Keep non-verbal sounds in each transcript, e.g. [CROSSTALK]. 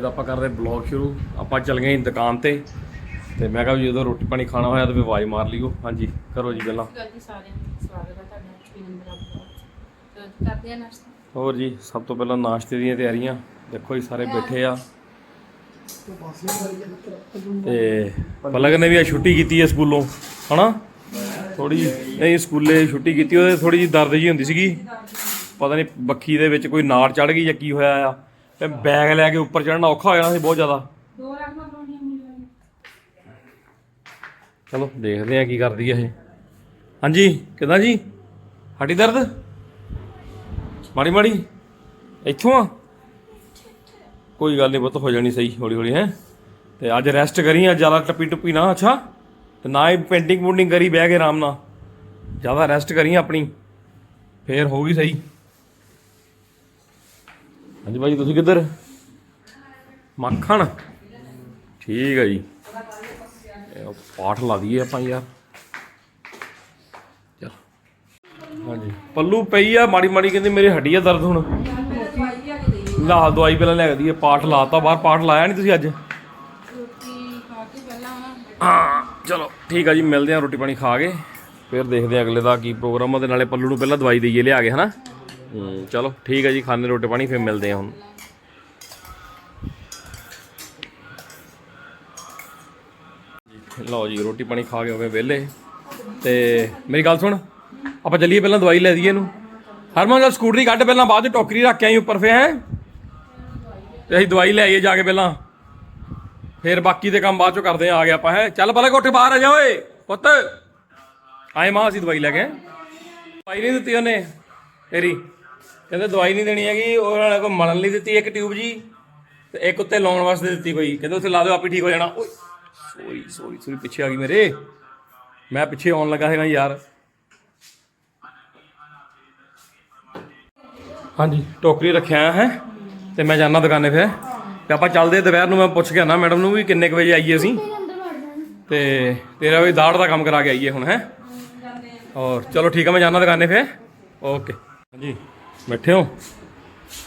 ਪੌਣੇ 11 ਹੋ ਗਏ ਤਾਂ ਆਪਾਂ ਕਰਦੇ ਬਲੌਗ ਸ਼ੁਰੂ। ਆਪਾਂ ਚੱਲ ਗਏ ਦੁਕਾਨ ਤੇ। ਤੇ ਮੈਂ ਕਿਹਾ ਵੀ ਜਦੋਂ ਰੋਟੀ ਪਾਣੀ ਖਾਣਾ ਹੋਇਆ ਤਾਂ ਵੀ ਆਵਾਜ਼ ਮਾਰ ਲਿਓ ਹਾਂਜੀ ਕਰੋ ਜੀ ਗੱਲਾਂ। ਹੋਰ ਜੀ ਸਭ ਤੋਂ ਪਹਿਲਾਂ ਨਾਸ਼ਤੇ ਦੀਆਂ ਤਿਆਰੀਆਂ। ਦੇਖੋ ਜੀ ਸਾਰੇ ਬੈਠੇ ਆ। ਤੇ ਪਲਕ ਨੇ ਵੀ ਆ ਛੁੱਟੀ ਕੀਤੀ ਹੈ ਸਕੂਲੋਂ ਹਨਾ? ਥੋੜੀ ਨਹੀਂ ਸਕੂਲੇ ਛੁੱਟੀ ਕੀਤੀ ਉਹਦੇ ਥੋੜੀ ਜੀ ਦਰਦ ਜੀ ਹੁੰਦੀ ਸੀਗੀ। ਪਤਾ ਨਹੀਂ ਬੱਖੀ ਦੇ ਵਿੱਚ ਕੋਈ ਨਾੜ ਚੜ ਗਈ ਜਾਂ ਕੀ ਹੋਇਆ ਆ। ਤੇ ਬੈਗ ਲੈ ਕੇ ਉੱਪਰ ਚੜਨਾ ਔਖਾ ਹੋ ਜਾਣਾ ਸੀ ਬਹੁਤ ਜ਼ਿਆਦਾ। ਪਰੌਂਠੀਆਂ ਮਿਲ ਚਲੋ ਦੇਖਦੇ ਆ ਕੀ ਕਰਦੀ ਹੈ ਇਹ। ਹਾਂਜੀ ਕਿਦਾਂ ਜੀ? ਹੱਡੀ ਦਰਦ? ਮਾੜੀ ਮਾੜੀ? ਇੱਥੋਂ ਆ? ਕੋਈ ਗੱਲ ਨਹੀਂ ਪੁੱਤ ਹੋ ਜਾਣੀ ਸਹੀ ਹੌਲੀ ਹੌਲੀ ਹੈ? ਤੇ ਅੱਜ ਰੈਸਟ ਕਰੀ ਅੱਜ ਜ਼ਿਆਦਾ ਟੱਪੀ ਟੁੱਪੀ ਨਾ ਅੱਛਾ? ਤੇ ਨਾ ਹੀ ਪੇਂਟਿੰਗ ਪੂੰਟਿੰਗ ਕਰੀ ਬਹਿ ਕੇ ਆਰਾਮ ਨਾਲ। ਜ਼ਿਆਦਾ ਰੈਸਟ ਕਰੀ ਆਪਣੀ। ਫੇਰ ਹੋਊਗੀ ਸਹੀ। ਹਾਂਜੀ ਭਾਜੀ ਤੁਸੀਂ ਕਿੱਧਰ? ਮੱਖਣ। ਠੀਕ ਹੈ ਜੀ। ਇਹ ਪਾਠ ਲਾ ਦਈਏ ਆਪਾਂ ਯਾਰ। ਚਲ। ਹਾਂਜੀ। ਪੱਲੂ ਪਈ ਆ ਮਾੜੀ ਮਾੜੀ ਕਹਿੰਦੀ ਮੇਰੀ ਹੱਡੀ ਆ ਦਰਦ ਹੁਣ। ਲਾ ਦਵਾਈ ਪਹਿਲਾਂ ਲੈ ਕੇ ਦਈਏ ਪਾਠ ਲਾਤਾ ਬਾਹਰ ਪਾਠ ਲਾਇਆ ਨਹੀਂ ਤੁਸੀਂ ਅੱਜ? ਹਾਂ ਚਲੋ ਠੀਕ ਆ ਜੀ ਮਿਲਦੇ ਆ ਰੋਟੀ ਪਾਣੀ ਖਾ ਕੇ ਫਿਰ ਦੇਖਦੇ ਆ ਅਗਲੇ ਦਾ ਕੀ ਪ੍ਰੋਗਰਾਮ ਆ ਤੇ ਨਾਲੇ ਪੱਲੂ ਨੂੰ ਪਹਿਲਾਂ ਦਵਾਈ ਦਈਏ ਲਿਆ ਕੇ ਹਨਾ? ਹੂੰ, ਚਲੋ, ਠੀਕ ਹੈ ਜੀ ਖਾਣੇ ਰੋਟੀ ਪਾਣੀ, ਫਿਰ ਮਿਲਦੇ ਆ ਹੁਣ। ਲਓ ਜੀ, ਰੋਟੀ ਪਾਣੀ ਖਾ ਕੇ ਹੋ ਵਿਹਲੇ। ਤੇ ਮੇਰੀ ਗੱਲ ਸੁਣ, ਆਪਾਂ ਚੱਲੀਏ ਪਹਿਲਾਂ ਦਵਾਈ ਲੈ ਦਈਏ ਇਹਨੂੰ। ਹਰਮਨ ਦਾ ਸਕੂਟਰੀ ਕੱਢ ਪਹਿਲਾਂ, ਬਾਅਦ ਚ ਟੋਕਰੀ ਰੱਖ ਕੇ ਆਈ ਉੱਪਰ ਫੇ ਹੈ? ਤੇ ਅਸੀਂ ਦਵਾਈ ਲੈ ਆਈਏ ਜਾ ਕੇ ਪਹਿਲਾਂ। ਫਿਰ ਬਾਕੀ ਦੇ ਕੰਮ ਬਾਅਦ ਚੋਂ ਕਰਦੇ ਆ ਆ ਗਿਆ ਆਪਾਂ, ਹੈ? ਚੱਲ ਪਹਿਲਾਂ ਕੋਠੇ ਬਾਹਰ ਆ ਜਾ ਓਏ, ਪੁੱਤ। ਆਏ ਮਾਂ, ਅਸੀਂ ਦਵਾਈ ਲੈ ਕੇ ਦਵਾਈ ਨਹੀਂ ਦਿੱਤੀ ਉਹਨੇ, ਤੇਰੀ। ਕਹਿੰਦੇ ਦਵਾਈ ਨਹੀਂ ਦੇਣੀ ਹੈਗੀ ਉਹਨਾਂ ਨੇ ਕੋਈ ਮਲਣ ਲਈ ਦਿੱਤੀ ਇੱਕ ਟਿਊਬ ਜੀ, ਤੇ ਇੱਕ ਉੱਤੇ ਲਾਉਣ ਵਾਸਤੇ ਦਿੱਤੀ ਕੋਈ। ਕਹਿੰਦੇ ਉੱਥੇ ਲਾ ਦਿਓ, ਆਪੇ ਠੀਕ ਹੋ ਜਾਣਾ। ਓਏ, ਸੋਰੀ ਸੋਰੀ ਸੋਰੀ, ਪਿੱਛੇ ਆ ਗਈ ਮੇਰੇ। ਮੈਂ ਪਿੱਛੇ ਆਉਣ ਲੱਗਾ ਸੀ ਨਾ ਯਾਰ। ਹਾਂਜੀ, ਟੋਕਰੀ ਰੱਖਿਆ ਹੈ, ਤੇ ਮੈਂ ਜਾਣਾ ਦੁਕਾਨੇ ਫਿਰ। ਤੇ ਆਪਾਂ ਚੱਲਦੇ ਦੁਪਹਿਰ ਨੂੰ, ਮੈਂ ਪੁੱਛ ਕੇ ਆਣਾ ਮੈਡਮ ਨੂੰ ਵੀ ਕਿੰਨੇ ਕੁ ਵਜੇ ਆਈਏ ਅਸੀਂ। ਤੇ ਤੇਰਾ ਵੀ ਦਾੜ ਦਾ ਕੰਮ ਕਰਾ ਕੇ ਆਈਏ ਹੁਣ, ਹੈ। ਔਰ ਚਲੋ ਠੀਕ ਆ, ਮੈਂ ਜਾਣਾ ਦੁਕਾਨੇ ਫਿਰ। ਓਕੇ। ਹਾਂਜੀ। ਬੈਠੇ ਹੋ।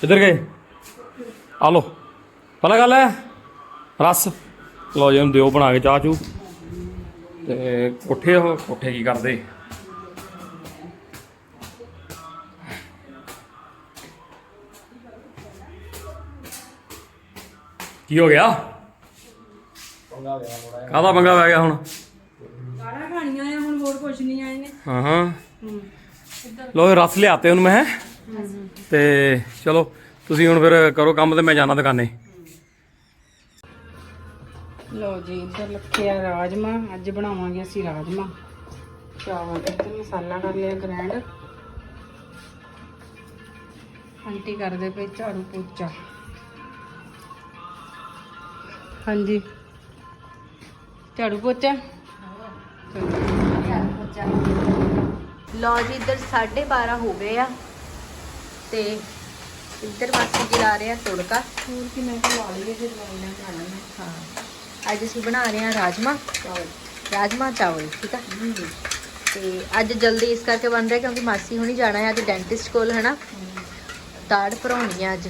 ਕਿੱਧਰ ਗਏ? ਆ ਲੋ ਪਤਾ ਗੱਲ ਹੈ ਰਸ। ਲੋ ਜੀ ਉਹਨੂੰ ਦਿਓ ਬਣਾ ਕੇ ਚਾਹ ਚੂ ਤੇ ਕੋਠੇ ਉਹ ਕੋਠੇ ਕੀ ਕਰਦੇ? ਕੀ ਹੋ ਗਿਆ? ਕਾਹਦਾ ਪੰਗਾ ਪੈ ਗਿਆ ਹੁਣ? ਗਾੜਾ ਖਾਣੀਆਂ ਆ ਹੁਣ ਹੋਰ ਕੁਝ ਨਹੀਂ ਆਏ ਨੇ ਹਾਂ ਹਾਂ। ਲੋ ਰਸ ਲਿਆਤੇ ਉਹਨੂੰ ਮੈਂ। ਤੇ ਚਲੋ ਤੁਸੀਂ ਹੁਣ ਫਿਰ ਕਰੋ ਕੰਮ ਤੇ ਮੈਂ ਜਾਣਾ ਦੁਕਾਨੇ। ਲਓ ਜੀ ਇੱਧਰ ਲੱਖਿਆ ਰਾਜਮਾ। ਅੱਜ ਬਣਾਵਾਂਗੇ ਅਸੀਂ ਰਾਜਮਾ। ਚਾਵਲ ਇੱਧਰ ਮਸਾਲਾ ਕਰ ਲਿਆ ਗ੍ਰੈਂਡ। ਆਂਟੀ ਕਰਦੇ ਪਏ ਝਾੜੂ ਪੋਚਾ। ਹਾਂਜੀ। ਝਾੜੂ ਪੋਚਾ? ਲਓ ਜੀ ਇੱਧਰ 12:30 ਹੋ ਗਏ ਆ। ਤੇ ਇੱਧਰ ਮਾਸੀ ਜੀ ਲਾ ਰਹੇ ਆ ਤੁੜਕਾ। ਹੋਰ ਕਿ ਮੈਂ ਖਵਾ ਲਈਏ ਫਿਰ ਲੈਣਾ ਖਾਣਾ ਹੈ ਹਾਂ ਅੱਜ ਅਸੀਂ ਬਣਾ ਰਹੇ ਆ ਰਾਜਮਾ। ਚਾਵਲ। ਰਾਜਮਾ ਚਾਵਲ ਠੀਕ ਆ? ਤੇ ਅੱਜ ਜਲਦੀ ਇਸ ਕਰਕੇ ਬਣ ਰਿਹਾ ਕਿਉਂਕਿ ਮਾਸੀ ਹੁਣੀ ਜਾਣਾ ਹੈ ਅੱਜ ਡੈਂਟਿਸਟ ਕੋਲ ਹਨਾ? ਦਾੜ ਭਰਾਉਣੀ ਆ ਅੱਜ।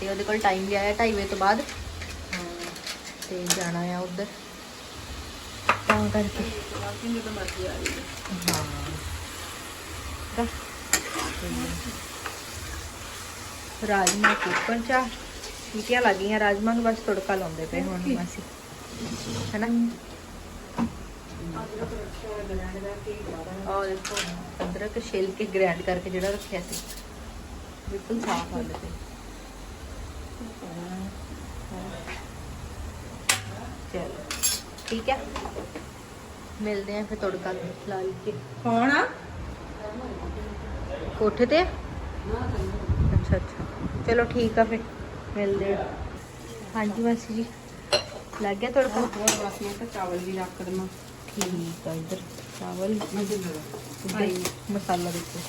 ਤੇ ਉਹਦੇ ਕੋਲ ਟਾਈਮ ਲਿਆ ਹੈ 2:30 ਵਜੇ ਤੋਂ ਬਾਅਦ। ਤੇ ਜਾਣਾ ਆ ਉਧਰ। ਤਾਂ ਕਰਕੇ। ਹਾਂ। ਤਾਂ ਰਾਜਮਾ ਕੁੱਕਰ ਚਾ ਸੀਟੀਆਂ ਲੱਗੀਆਂ ਰਾਜਮਾ ਨੂੰ ਬਸ ਤੜਕਾ ਲਾਉਂਦੇ ਪਏ ਹੁਣ ਮਾਸੀ। ਹੈਨਾ? ਔਰ ਦੇਖੋ ਅਦਰਕ ਛਿਲ ਕੇ ਗ੍ਰਾਈਂਡ ਕਰਕੇ ਜਿਹੜਾ ਰੱਖਿਆ ਸੀ। ਬਿਲਕੁਲ ਸਾਫ਼ ਹਾਲਤ ਹੈ ਚਲੋ ਠੀਕ ਹੈ। ਮਿਲਦੇ ਆਂ ਫਿਰ ਤੜਕਾ ਲਾ ਕੇ ਕੌਣ ਆ? ਕੋਠੇ ਤੇ? ਅੱਛਾ ਅੱਛਾ। ਚਲੋ ਠੀਕ ਆ ਫਿਰ ਮਿਲਦੇ ਆ। ਹਾਂਜੀ ਮਾਸੀ ਜੀ ਲੱਗ ਗਿਆ ਤੜਕਾ ਹੋਰ ਬਸ ਮੈਂ ਤਾਂ ਚਾਵਲ ਵੀ ਰੱਖ ਦੇਵਾਂ। ਠੀਕ ਆ ਇੱਧਰ ਚਾਵਲ। ਮਸਾਲਾ ਦੇਖੋ।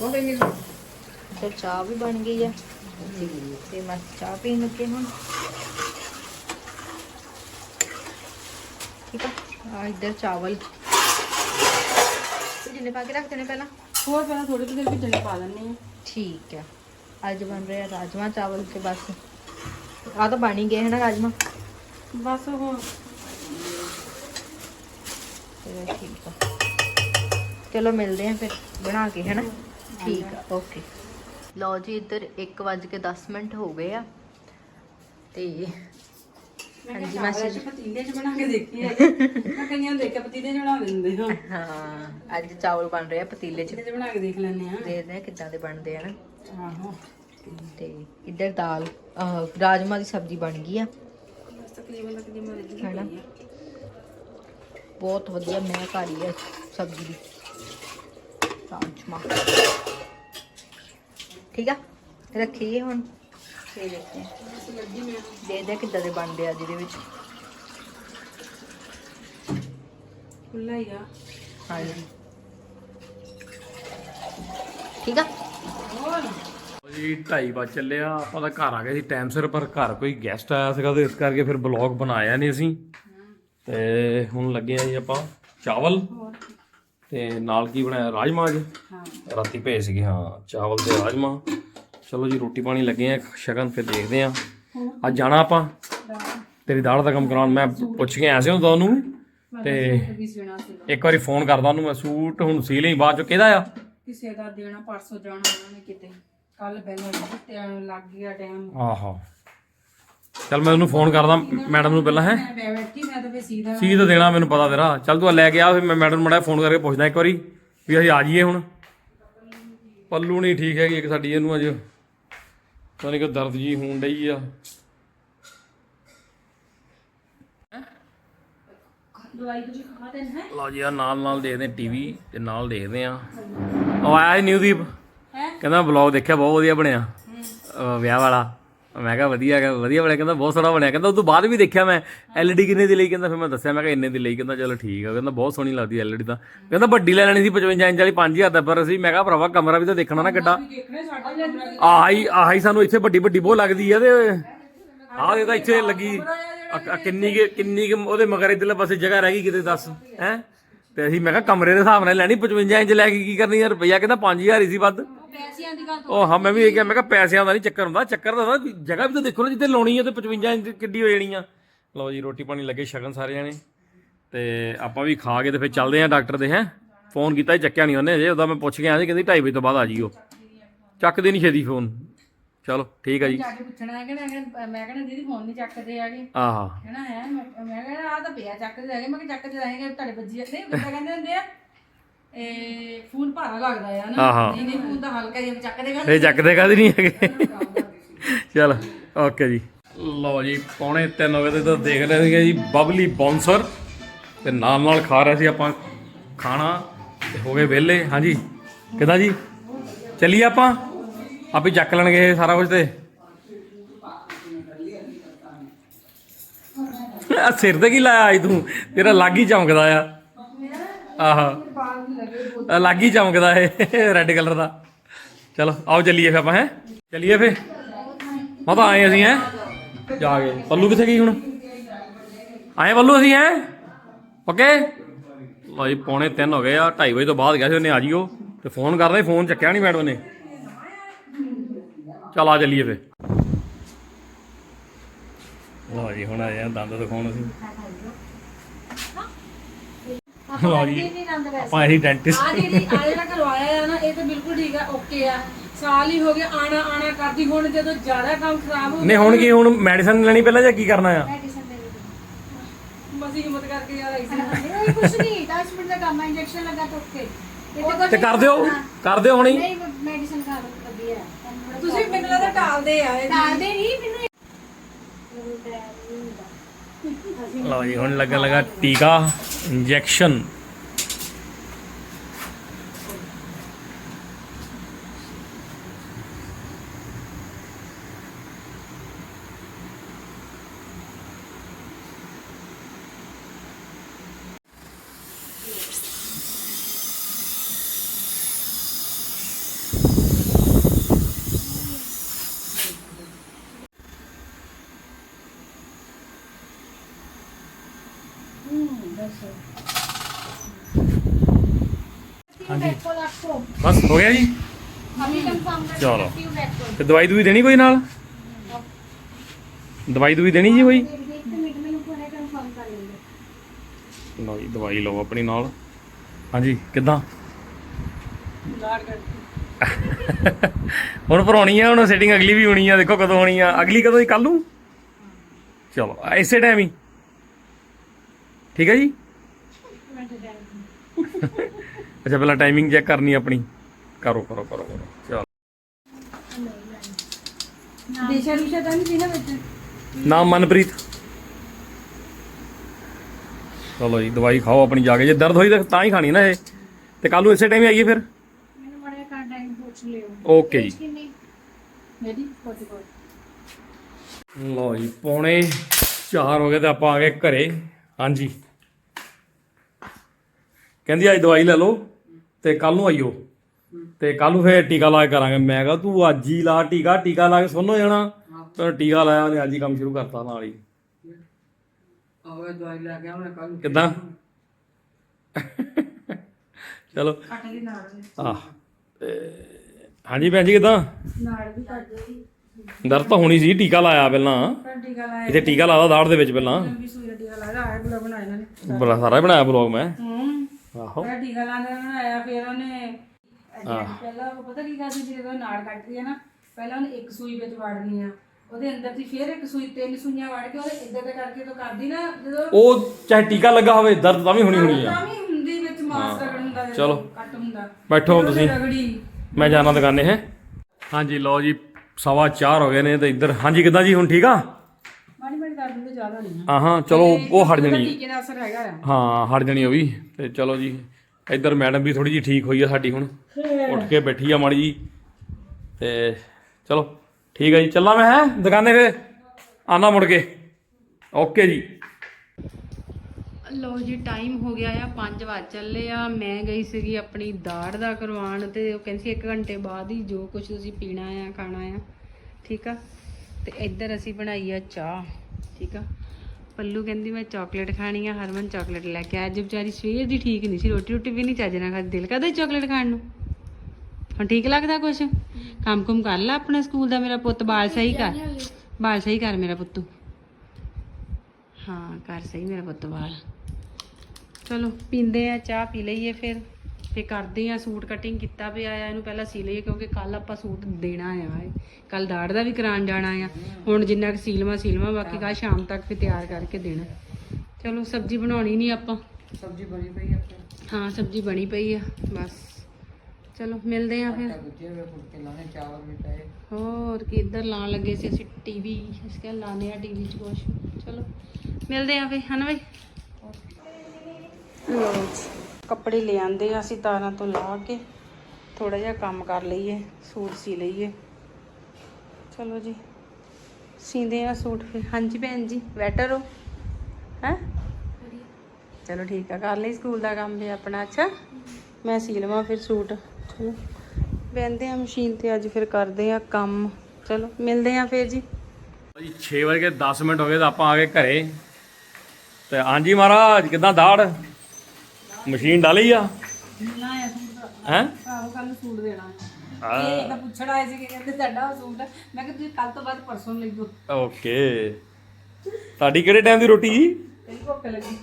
ਉਹ ਵੀ ਮਿਲ ਇੱਧਰ ਚਾਹ ਵੀ ਬਣ ਗਈ ਆ। ਤੇ ਮੈਂ ਚਾਹ ਪੀਣ ਲੱਗੇ ਹੁਣ। ਠੀਕ ਆ? ਆ ਇੱਧਰ ਚਾਵਲ। ਜਿੰਨੇ ਪਾ ਕੇ ਰੱਖ ਦੇਣੇ ਪਹਿਲਾਂ? ਹੋਰ ਪਹਿਲਾਂ ਥੋੜੇ ਜਿਹੇ ਭਿੱਜਣੇ ਪਾ ਦਿੰਨੇ ਆ ਠੀਕ ਹੈ। ਅੱਜ ਬਣ ਰਿਹਾ ਰਾਜਮਾ ਚਾਵਲ ਤੇ ਬਸ। ਆ ਤਾਂ ਬਣ ਹੀ ਗਏ ਹੈ ਨਾ ਰਾਜਮਾ। ਬਸ ਉਹ ਚਲੋ ਠੀਕ ਆ। ਚਲੋ ਮਿਲਦੇ ਆ ਫਿਰ ਬਣਾ ਕੇ ਹੈ ਨਾ ਠੀਕ ਆ ਓਕੇ। ਲਓ ਜੀ ਇੱਧਰ 1:10 ਮਿੰਟ ਹੋ ਗਏ ਆ। ਤੇ ਹਾਂਜੀ ਮਾਸੀ ਜੀ। ਪਤੀਲੇ 'ਚ ਬਣਾ ਕੇ ਦੇਖੀ ਹੈ [LAUGHS] ਮੈਂ ਕਈਆਂ ਨੂੰ ਦੇਖਿਆ ਪਤੀਲੇ 'ਚ ਬਣਾ ਦਿੰਦੇ ਹਾਂ ਹਾਂ ਅੱਜ ਚਾਵਲ ਬਣ ਰਹੇ ਆ ਪਤੀਲੇ 'ਚ। ਪਤੀਲੇ 'ਚ ਬਣਾ ਕੇ ਦੇਖ ਲੈਂਦੇ ਆ। ਦੇਖਦੇ ਆ ਕਿੱਦਾਂ ਦੇ ਬਣਦੇ ਆ ਨਾ। ਆਹੋ। ਤੇ ਇੱਧਰ ਦਾਲ ਆਹ, ਰਾਜਮਾ ਦੀ ਸਬਜ਼ੀ ਬਣ ਗਈ ਆ। ਤਕਰੀਬਨ ਤਕਰੀਬਨ ਰਿੱਝ? ਗਈ ਬਹੁਤ ਵਧੀਆ ਮੈਂ ਘਰ ਹੀ ਆ ਸਬਜ਼ੀ ਦੀ। ਰਾਜਮਾ। ਠੀਕ ਆ? ਰੱਖੀਏ ਹੁਣ। ਫੇਰ ਦੇਖਦੇ ਆ ਬਸ ਲੱਗੀ ਮੈਂ ਦੇਖਦੇ ਆ ਕਿੱਦਾਂ ਦੇ ਬਣਦੇ ਆ ਜਿਹਦੇ ਵਿੱਚ। ਖੁੱਲਾ ਹੀ ਆ। ਹਾਂਜੀ। ਠੀਕ ਆ? ਹੋਰ ਜੀ 2:30 ਵਜੇ ਚੱਲਿਆ ਆਪਾਂ ਤਾਂ ਘਰ ਆ ਗਏ ਸੀ ਟਾਈਮ ਸਿਰ ਪਰ ਘਰ ਕੋਈ ਗੈਸਟ ਆਇਆ ਸੀਗਾ ਤੇ ਇਸ ਕਰਕੇ ਫਿਰ ਬਲੌਗ ਬਣਾਇਆ ਨਹੀਂ ਅਸੀਂ। ਤੇ ਹੁਣ ਲੱਗੇ ਆ ਜੀ ਆਪਾਂ ਚਾਵਲ। ਤੇ ਨਾਲ ਕੀ ਬਣਾਇਆ? ਰਾਜਮਾ ਹਾਂ। ਰਾਤੀ ਭੇਜ ਸੀਗੇ ਹਾਂ ਚਾਵਲ ਤੇ ਰਾਜਮਾ ਚਲੋ ਜੀ ਰੋਟੀ ਪਾਣੀ ਲੱਗੇ ਆ ਸ਼ਗਨ ਫਿਰ ਦੇਖਦੇ ਆ। ਅੱਜ ਜਾਣਾ ਆਪਾਂ। ਤੇਰੀ ਦਾੜ ਦਾ ਕੰਮ ਕਰਾਉਣ ਮੈਂ ਪੁੱਛ ਕੇ ਆਇਆ ਸੀ ਤੁਹਾਨੂੰ। ਤੇ ਇੱਕ ਵਾਰੀ ਫੋਨ ਕਰਦਾ ਉਹਨੂੰ ਮੈਂ ਸੂਟ ਹੁਣ ਸੀ ਲਈ ਬਾਅਦ ਚ ਕਿਹਦਾ ਆ? ਕਿਸੇ ਦਾ ਦੇਣਾ ਪਰਸੋਂ ਜਾਣਾ ਉਹਨਾਂ ਨੇ ਕਿਤੇ। ਕੱਲ ਟਾਈਮ ਲੱਗ ਗਿਆ ਟਾਈਮ ਆਹੋ। ਚਲ ਮੈਂ ਉਹਨੂੰ ਫੋਨ ਕਰਦਾ ਮੈਡਮ ਨੂੰ ਪਹਿਲਾਂ ਹੈ? ਬੈਠੀ ਮੈਂ ਤਾਂ ਫੇ ਦੇਣਾ ਮੈਨੂੰ ਪਤਾ ਤੇਰਾ। ਚੱਲ ਤੂੰ ਲੈ ਕੇ ਆ ਫਿਰ ਮੈਂ ਮੈਡਮ ਨੂੰ ਮੜਾ ਫੋਨ ਕਰਕੇ ਪੁੱਛਦਾ ਇੱਕ ਵਾਰੀ ਵੀ ਅਸੀਂ ਆ ਜਾਈਏ ਹੁਣ। ਪੱਲੂ ਨਹੀਂ ਠੀਕ ਹੈਗੀ ਇੱਕ ਸਾਡੀ ਇਹਨੂੰ ਅੱਜ। ਪਤਾ ਨਹੀਂ ਕਿ ਦਰਦ ਜੀ ਹੋਣ ਡਈ ਆ। ਦਵਾਈ ਕੁਝ ਖਾ ਦੇਣ ਹੈ? ਲਓ ਜੀ ਆ ਨਾਲ ਨਾਲ ਦੇਖਦੇ ਟੀਵੀ ਤੇ ਨਾਲ ਦੇਖਦੇ ਆ ਉਹ ਆਇਆ ਨਿਊਦੀਪ। ਹੈ? ਕਹਿੰਦਾ ਬਲੌਗ ਦੇਖਿਆ ਬਹੁਤ ਵਧੀਆ ਬਣਿਆ। ਵਿਆਹ ਵਾਲਾ। ਮੈਂ ਕਿਹਾ ਵਧੀਆ ਹੈਗਾ, ਵਧੀਆ ਬਣਿਆ, ਕਹਿੰਦਾ ਬਹੁਤ ਸੋਹਣਾ ਬਣਿਆ। ਕਹਿੰਦਾ ਉਹ ਤੋਂ ਬਾਅਦ ਵੀ ਦੇਖਿਆ ਮੈਂ ਐਲਈਡੀ ਕਿੰਨੇ ਦੀ ਲਈ, ਕਹਿੰਦਾ ਫਿਰ ਮੈਂ ਦੱਸਿਆ, ਮੈਂ ਕਿਹਾ ਇੰਨੇ ਦੀ ਲਈ, ਕਹਿੰਦਾ ਚਲੋ ਠੀਕ ਆ, ਕਹਿੰਦਾ ਬਹੁਤ ਸੋਹਣੀ ਲੱਗਦੀ ਐਲਈਡੀ ਤਾਂ। ਕਹਿੰਦਾ ਵੱਡੀ ਲੈ ਲੈਣੀ ਸੀ 55 ਇੰਚ ਵਾਲੀ 5000 ਦਾ, ਪਰ ਅਸੀਂ, ਮੈਂ ਕਿਹਾ ਭਰਾਵਾ ਕਮਰਾ ਵੀ ਤਾਂ ਦੇਖਣਾ ਨਾ ਕਿੱਡਾ। ਦੇਖਣੇ ਸਾਡਾ ਕਮਰਾ ਆਹੀ ਆਹੀ ਸਾਨੂੰ ਇੱਥੇ ਵੱਡੀ ਵੱਡੀ ਬਹੁਤ ਲੱਗਦੀ ਆ ਤੇ ਆਹ ਇਹ ਤਾਂ ਇੱਥੇ ਲੱਗੀ, ਆ- ਆ ਕਿੰਨੀ ਕੁ- ਕਿੰਨੀ ਕੁ ਉਹਦੇ ਮਗਰ ਇਧਰਲੇ ਪਾਸੇ ਜਗ੍ਹਾ ਰਹਿ ਗਈ ਕਿਤੇ, ਦੱਸ, ਹੈ? ਤੇ ਅਸੀਂ ਮੈਂ ਕਿਹਾ ਕਮਰੇ ਦੇ ਹਿਸਾਬ ਨਾਲ ਲੈਣੀ 55 ਇੰਚ ਲੈ ਕੇ ਕੀ ਕਰਨੀ ਯਾਰ ਰੁਪਈਆ ਕਹਿੰਦਾ 5000 ਹੀ ਸੀ ਵੱਧ। ਪੈਸਿਆਂ ਦੀ ਗੱਲ ਉਹ ਹਾਂ ਮੈਂ ਵੀ ਇਹ ਕਿਹਾ ਮੈਂ ਕਿਹਾ ਪੈਸਿਆਂ ਦਾ ਨਹੀਂ ਚੱਕਰ ਹੁੰਦਾ ਚੱਕਰ ਦਾ ਹੁੰਦਾ ਵੀ ਜਗ੍ਹਾ ਵੀ ਤਾਂ ਦੇਖੋ ਨਾ ਜਿੱਥੇ ਲਾਉਣੀ ਹੈ ਤੇ 55 ਇੰਚ ਕਿੱਡੀ ਹੋ ਜਾਣੀ ਆ। ਲਓ ਜੀ ਰੋਟੀ ਪਾਣੀ ਲੱਗੇ ਸ਼ਗਨ ਸਾਰੇ ਜਾਣੇ ਤੇ ਆਪਾਂ ਵੀ ਖਾ ਕੇ ਤੇ ਫਿਰ ਚੱਲਦੇ ਆਂ ਡਾਕਟਰ ਦੇ ਹੈ। ਫੋਨ ਕੀਤਾ ਸੀ, ਚੱਕਿਆ ਨਹੀਂ ਉਹਨੇ ਅਜੇ ਉਹਦਾ ਮੈਂ ਪੁੱਛ ਕੇ ਆਇਆ ਸੀ ਕਹਿੰਦੀ 2:30 ਵਜੇ ਤੋਂ ਬਾਅਦ ਆ ਜਿਓ। ਚੱਕਦੇ ਨਹੀਂ ਛੇਦੀ ਫੋਨ। ਚਲੋ ਠੀਕ ਆ ਜੀ। ਜਾ ਕੇ ਪੁੱਛਣਾ ਹੈ ਕਿ ਮੈਂ ਕਹਿੰਦਾ ਦੀਦੀ ਫੋਨ ਨਹੀਂ ਚੱਕਦੇ ਹੈਗੇ। ਆਹਾ। ਕਹਿਣਾ ਹੈ ਮੈਂ ਮੈਂ ਕਹਿੰਦਾ ਆ ਤਾਂ ਪਿਆ ਚੱਕਦੇ ਹੈਗੇ। ਮੈਂ ਕਿ ਚੱਕਦੇ ਰਹੇਗੇ ਤੁਹਾਡੇ ਵੱਜੀ ਜਾਂਦੇ ਕਿੱਦਾਂ ਕਹਿੰਦੇ ਹੁੰਦੇ ਆ? ਇਹ ਫੋਨ ਭਾਰਾ ਲੱਗਦਾ ਆ ਨਾ। ਆਹਾ। ਨਹੀਂ ਨਹੀਂ ਫੋਨ ਤਾਂ ਹਲਕਾ ਜਿਹਾ ਚੱਕਦੇ ਗਾ ਇਹ ਚੱਕਦੇ ਕਾਹਦੇ ਨਹੀਂ ਹੈਗੇ? ਚਲ ਓਕੇ ਜੀ। ਲਓ ਜੀ ਪੌਣੇ 3 ਵਜੇ ਤੋਂ ਦੇਖ ਰਹੇ ਸੀਗੇ ਜੀ ਬਬਲੀ ਬੌਂਸਰ। ਤੇ ਨਾਲ ਨਾਲ ਖਾ ਰਹੇ ਸੀ ਆਪਾਂ ਖਾਣਾ ਤੇ ਹੋ ਗਏ ਵਿਹਲੇ। ਹਾਂਜੀ ਕਿਦਾਂ ਜੀ? ਚੱਲੀਏ ਆਪਾਂ? ਆਪੇ ਚੱਕ ਲੈਣਗੇ ਇਹ ਸਾਰਾ ਕੁਝ ਤੇ। ਆ ਸਿਰ ਤੇ ਕੀ ਲਾਇਆ ਅੱਜ ਤੂੰ? ਤੇਰਾ ਲੱਗ ਹੀ ਚਮਕਦਾ ਆ। ਆਹਾ। ਲੱਗ ਹੀ ਚਮਕਦਾ ਇਹ ਰੈੱਡ ਕਲਰ ਦਾ। ਚਲੋ, ਆਓ ਚੱਲੀਏ ਫਿਰ ਆਪਾਂ, ਹੈ? ਚੱਲੀਏ ਫੇ ਮੈਂ ਤਾਂ ਆਏ ਅਸੀਂ, ਹੈ? ਜਾ ਕੇ। ਪੱਲੂ ਕਿੱਥੇ ਗਈ ਹੁਣ? ਆਏ ਪੱਲੂ ਅਸੀਂ, ਹੈ? ਓਕੇ ਲਓ ਜੀ, ਪੌਣੇ 3 ਹੋ ਗਏ ਆ 2:30 ਵਜੇ ਤੋਂ ਬਾਅਦ ਗਿਆ ਸੀ ਉਹਨੇ ਆ ਜਿਓ। ਤੇ ਫੋਨ ਕਰਦਾ ਫੋਨ ਚੱਕਿਆ ਨਹੀਂ ਮੈਡਮ ਨੇ। ਚੱਲ ਆ ਚੱਲੀਏ ਫੇ ਲਓ ਜੀ ਹੁਣ ਆਏ ਆ ਦੰਦ ਦਿਖਾਉਣ ਅਸੀਂ। ਲਓ ਜੀ ਆਪਾਂ ਇਹੀ ਡੈਂਟਿਸਟ ਆ ਜਿਹੜੀ ਆ ਜਿਹੜਾ ਕਰਵਾਇਆ ਆ ਨਾ ਇਹ ਤਾਂ ਬਿਲਕੁਲ ਠੀਕ ਆ ਓਕੇ ਆ। ਸਾਲ ਹੀ ਹੋ ਗਿਆ ਆਣਾ ਆਣਾ ਕਰਦੀ ਹੁਣ ਜਦੋਂ ਜ਼ਿਆਦਾ ਕੰਮ ਖਰਾਬ ਹੋ ਨਹੀਂ ਹੁਣ ਕੀ ਹੁਣ ਮੈਡੀਸਨ ਲੈਣੀ ਪਹਿਲਾਂ ਜਾਂ ਕੀ ਕਰਨਾ ਆ? ਮਸੀ ਹਿੰਮਤ ਕਰਕੇ ਯਾਰ ਆਈ ਸੀ। ਕੁਝ ਨਹੀਂ 10 ਮਿੰਟ ਦਾ ਕੰਮ ਇੰਜੈਕਸ਼ਨ ਲਗਾ ਤੋਕੇ ਤੇ ਕਰ ਦਿਓ ਕਰ ਦਿਓ ਹੁਣੀ। ਨਹੀਂ ਮੈਡੀਸਨ ਖਾ ਲਓ ਵਧੀਆ ਤੁਸੀਂ ਮੈਨੂੰ ਲੱਗਦਾ ਟਾਲਦੇ ਆ ਟਾਲਦੇ ਨਹੀਂ ਮੈਨੂੰ ਲਓ ਜੀ ਹੁਣ ਲੱਗਾ ਲੱਗਾ ਟੀਕਾ ਇੰਜੈਕਸ਼ਨ। ਬਸ ਹੋ ਗਿਆ ਜੀ? ਚਲੋ। ਤੇ ਦਵਾਈ ਦੂਈ ਦੇਣੀ ਕੋਈ ਨਾਲ? ਦਵਾਈ ਦੂਈ ਦੇਣੀ ਜੀ ਕੋਈ? ਲਓ ਦਵਾਈ ਲਓ ਆਪਣੀ ਨਾਲ। ਹਾਂਜੀ ਕਿਦਾਂ? ਹੁਣ ਭਰਾਉਣੀ ਆ ਹੁਣ ਸੈਟਿੰਗ ਅਗਲੀ ਵੀ ਹੋਣੀ ਆ ਦੇਖੋ ਕਦੋਂ ਹੋਣੀ ਆ। ਅਗਲੀ ਕਦੋਂ ਹੀ ਕੱਲ ਨੂੰ? ਚਲੋ ਇਸੇ ਟਾਈਮ ਹੀ। ਠੀਕ ਹੈ ਜੀ? ਅੱਛਾ ਪਹਿਲਾਂ ਟਾਈਮਿੰਗ ਚੈੱਕ ਕਰਨੀ ਆਪਣੀ। ਕਰੋ ਕਰੋ ਕਰੋ ਕਰੋ। ਚਲ। ਦਿਸ਼ਾ ਤਾਂ ਨਹੀਂ ਨਾ ਵਿੱਚ। ਨਾਮ ਮਨਪ੍ਰੀਤ। ਚਲੋ ਜੀ ਦਵਾਈ ਖਾਓ ਆਪਣੀ ਜਾ ਕੇ। ਜੇ ਦਰਦ ਹੋਈ ਤਾਂ ਹੀ ਖਾਣੀ ਨਾ ਇਹ। ਤੇ ਕੱਲ ਨੂੰ ਇਸੇ ਟਾਈਮ ਆਈਏ ਫਿਰ? ਓਕੇ ਜੀ। ਮੇਰੀ? 44 ਜੀ ਪੌਣੇ 4 ਹੋ ਗਏ ਤੇ ਆਪਾਂ ਆ ਗਏ ਘਰੇ। ਹਾਂਜੀ। ਕਹਿੰਦੀ ਅੱਜ ਦਵਾਈ ਲੈ ਲਓ ਤੇ ਕੱਲ ਨੂੰ ਆਇਓ ਤੇ ਕੱਲ ਨੂੰ ਫੇਰ ਟੀਕਾ ਲਾ ਕੇ ਕਰਾਂਗੇ। ਮੈਂ ਕਿਹਾ ਤੂੰ ਅੱਜ ਹੀ ਲਾ ਟੀਕਾ ਟੀਕਾ ਲਾ ਕੇ ਸੁਣ ਹੋ ਜਾਣਾ। ਪਰ ਟੀਕਾ ਲਾਇਆ ਉਹਨੇ ਅੱਜ ਹੀ ਕੰਮ ਸ਼ੁਰੂ ਕਰਤਾ ਨਾਲ ਹੀ। ਆਵੇ ਦਵਾਈ ਲੈ ਕੇ ਆਉਣਾ ਕੱਲ ਕਿੱਦਾਂ? ਚਲੋ। ਕੱਟ ਦੀ ਨਾਲ ਆਹ ਤੇ ਹਾਂਜੀ ਭੈਣ ਜੀ ਕਿੱਦਾਂ? ਨਾਲ ਵੀ ਕੱਟ ਦੇ। ਦਰਦ ਤਾਂ ਹੋਣੀ ਸੀ ਟੀਕਾ ਲਾਇਆ ਪਹਿਲਾਂ। ਪਰ ਟੀਕਾ ਲਾਇਆ ਇੱਥੇ ਟੀਕਾ ਲਾਦਾ ਦਾੜ ਦੇ ਵਿੱਚ ਪਹਿਲਾਂ। ਵੀ ਸੂਈ ਦਾ ਟੀਕਾ ਲਾਇਆ ਆਇਆ ਬੁਲਾ ਬਣਾਇਆ ਇਹਨਾਂ ਨੇ। ਬੜਾ ਸਾਰਾ ਬਣਾਇਆ ਬਲੌਗ ਮੈਂ। ਹੂੰ। ਆਹੋ। ਟੀਕਾ ਲਾਉਂਦੇ ਬਣਾਇਆ ਫਿਰ ਉਹਨੇ ਪਹਿਲਾਂ ਉਹ ਪਤਾ ਕੀ ਕਰਦੀ ਸੀ ਜਦੋਂ ਨਾੜ ਕੱਟਦੀ ਹੈ ਨਾ ਪਹਿਲਾਂ ਉਹਨੇ ਇੱਕ ਸੂਈ ਵਿੱਚ ਵੜਨੀ ਆ। ਉਹਦੇ ਅੰਦਰ ਦੀ ਫਿਰ ਇੱਕ ਸੂਈ ਤਿੰਨ ਸੂਈਆਂ ਵੜ ਕੇ ਉਹਦੇ ਇੱਧਰ ਤੇ ਕਰਕੇ ਤੋਂ ਕਰਦੀ ਨਾ ਜਦੋਂ ਉਹ ਚਾਹੇ ਟੀਕਾ ਲੱਗਾ ਹੋਵੇ ਦਰਦ ਤਾਂ ਵੀ ਹੋਣੀ ਹੋਣੀ ਆ। ਤਾਂ ਵੀ ਹੁੰਦੀ ਵਿੱਚ ਮਾਸ ਰਗੜ ਹੁੰਦਾ ਜਦੋਂ ਚਲੋ। ਕੱਟ ਹੁੰਦਾ। ਬੈਠੋ ਤੁਸੀਂ। ਰਗੜੀ। ਮੈਂ ਜਾਣਾ ਦੁਕਾਨੇ ਹੈ? ਹਾਂਜੀ ਲਓ ਜੀ ਸਵਾ 4 ਹੋ ਗਏ ਨੇ ਤੇ ਇੱਧਰ। ਹਾਂਜੀ ਕਿੱਦਾਂ ਜੀ ਹੁਣ ਠੀਕ ਆ? ਮਾੜੀ ਮਾੜੀ ਜ਼ਿਆਦਾ ਨਹੀਂ ਚਲੋ ਉਹ ਹਟ ਜਾਣੀ ਟੀਕੇ ਦਾ ਅਸਰ ਹੈਗਾ ਆ। ਹਾਂ ਹਟ ਜਾਣੀ ਉਹ ਵੀ। ਤੇ ਚਲੋ ਜੀ ਇੱਧਰ ਮੈਡਮ ਵੀ ਥੋੜੀ ਜੀ ਠੀਕ ਹੋਈ ਆ ਸਾਡੀ ਹੁਣ। ਉੱਠ ਕੇ ਬੈਠੀ ਆ ਮਾੜੀ ਜੀ ਤੇ ਚਲੋ, ਠੀਕ ਹੈ ਜੀ, ਚੱਲਾਂ ਮੈਂ, ਹੈ? ਦੁਕਾਨੇ ਫੇ ਆਨਾ ਮੁੜ ਕੇ। ਓਕੇ ਜੀ। ਲੋ ਜੀ, ਟਾਈਮ ਹੋ ਗਿਆ ਆ 5 ਵਜ ਚੱਲੇ ਆ। ਮੈਂ ਗਈ ਸੀਗੀ ਆਪਣੀ ਦਾੜ ਦਾ ਕਰਵਾਉਣ ਤੇ ਉਹ ਕਹਿੰਦੀ 1 ਘੰਟੇ ਬਾਅਦ ਹੀ ਜੋ ਕੁਝ ਤੁਸੀਂ ਪੀਣਾ ਆ, ਖਾਣਾ ਆ, ਠੀਕ ਆ? ਤੇ ਇੱਧਰ ਅਸੀਂ ਬਣਾਈ ਆ ਚਾਹ, ਠੀਕ ਆ? ਪੱਲੂ ਕਹਿੰਦੀ ਮੈਂ ਚਾਕਲੇਟ ਖਾਣੀ ਆ, ਹਰਮਨ ਚਾਕਲੇਟ ਲੈ ਕੇ ਅੱਜ ਵਿਚਾਰੀ ਸਵੇਰ ਦੀ ਠੀਕ ਨਹੀਂ ਸੀ, ਰੋਟੀ ਰੋਟੀ ਵੀ ਨਹੀਂ ਚੱਜ ਨਾਲ ਖਾਦੀ ਦਿਲ ਕਰਦਾ ਚਾਕਲੇਟ ਖਾਣ ਨੂੰ? ਹੁਣ ਠੀਕ ਲੱਗਦਾ ਕੁਛ? ਕੰਮ ਕੁਮ ਕਰ ਲੈ ਆਪਣੇ ਸਕੂਲ ਦਾ ਮੇਰਾ ਪੁੱਤ, ਬਾਲ ਸਹੀ ਕਰ। ਬਾਲ ਸਹੀ ਕਰ ਮੇਰਾ ਪੁੱਤੂ। ਹਾਂ, ਕਰ ਸਹੀ ਮੇਰਾ ਪੁੱਤ ਬਾਲ। ਚਲੋ, ਪੀਂਦੇ ਆ, ਚਾਹ ਪੀ ਲਈਏ ਫਿਰ। ਤੇ ਕਰਦੇ ਆ ਸੂਟ ਕਟਿੰਗ ਕੀਤਾ ਪਿਆ ਆ ਇਹਨੂੰ ਪਹਿਲਾਂ ਸੀ ਲਈਏ ਕਿਉਂਕਿ ਕੱਲ ਆਪਾਂ ਸੂਟ ਦੇਣਾ ਆ ਕੱਲ ਦਾੜ ਦਾ ਵੀ ਕਰਾਉਣ ਜਾਣਾ ਆ। ਹੁਣ ਜਿੰਨਾ ਕੁ ਸੀਲਵਾ ਸੀਲਵਾ ਬਾਕੀ ਕੱਲ ਸ਼ਾਮ ਤੱਕ ਫਿਰ ਤਿਆਰ ਕਰਕੇ ਦੇਣਾ। ਚਲੋ ਸਬਜ਼ੀ ਬਣਾਉਣੀ ਨਹੀਂ ਆਪਾਂ। ਸਬਜ਼ੀ ਬਣੀ ਪਈ ਆ ਫਿਰ। ਹਾਂ ਸਬਜ਼ੀ ਬਣੀ ਪਈ ਆ ਬਸ। ਚਲੋ ਮਿਲਦੇ ਆ ਫਿਰ। ਲਾਣੇ ਹੋਰ ਕੀ ਇੱਧਰ ਲਾਉਣ ਲੱਗੇ ਸੀ ਅਸੀਂ ਟੀਵੀ। ਅਸੀਂ ਕਿਹਾ ਲਾਣੇ ਆ ਟੀਵੀ 'ਚ ਕੁਛ। ਚਲੋ ਮਿਲਦੇ ਆ ਫੇ ਹਨਾ ਬਈ? ਲੋ ਕੱਪੜੇ ਲੈ ਆ, ਅਸੀਂ ਤਾਰਾਂ ਤੋਂ ਲਾ ਕੇ ਥੋੜਾ ਜਿਹਾ ਕੰਮ ਕਰ ਲਈਏ, ਸੂਟ ਸੀ ਲਈਏ। ਚਲੋ ਜੀ, ਸੀਂਦੇ ਆ ਸੂਟ ਫਿਰ। ਹਾਂਜੀ ਭੈਣ ਜੀ ਬੈਟਰ ਹੋ ਹੈ? ਚਲੋ ਠੀਕ ਆ, ਕਰ ਲਈ ਸਕੂਲ ਦਾ ਕੰਮ ਵੀ ਆਪਣਾ, ਅੱਛਾ? ਮੈਂ ਸੀ ਲਵਾਂ ਫਿਰ ਸੂਟ। ਚਲੋ। ਬਹਿੰਦੇ ਆ ਮਸ਼ੀਨ ਤੇ, ਅੱਜ ਫਿਰ ਕਰਦੇ ਆ ਕੰਮ। ਚਲੋ, ਮਿਲਦੇ ਆ ਫਿਰ ਜੀ। ਜੀ 6 ਵਜੇ 10 ਮਿੰਟ ਹੋ ਗਏ ਤਾਂ ਆਪਾਂ ਆ ਗਏ ਘਰੇ। ਤੇ ਹਾਂਜੀ ਮਹਾਰਾਜ, ਕਿਦਾਂ ਦਾੜ? ਮਸ਼ੀਨ ਡਾਲੀ ਆ? ਹੈ? ਭਰਾਵੋ ਇਹ ਤਾਂ ਪੁੱਛਣਾ ਆਏ ਸੀ ਕਿ ਕਹਿੰਦੇ ਤੁਹਾਡਾ ਉਹ ਸੂਟ ਮੈਂ ਕਿਹਾ ਤੁਸੀਂ ਕੱਲ ਤੋਂ ਬਾਅਦ ਪਰਸੋਂ ਲੈ ਜਾਓ ਤੁਹਾਡੀ ਕਿਹੜੇ ਟਾਈਮ ਦੀ ਰੋਟੀ? ਜੀ ਤੇਰੀ ਲੱਗੀ।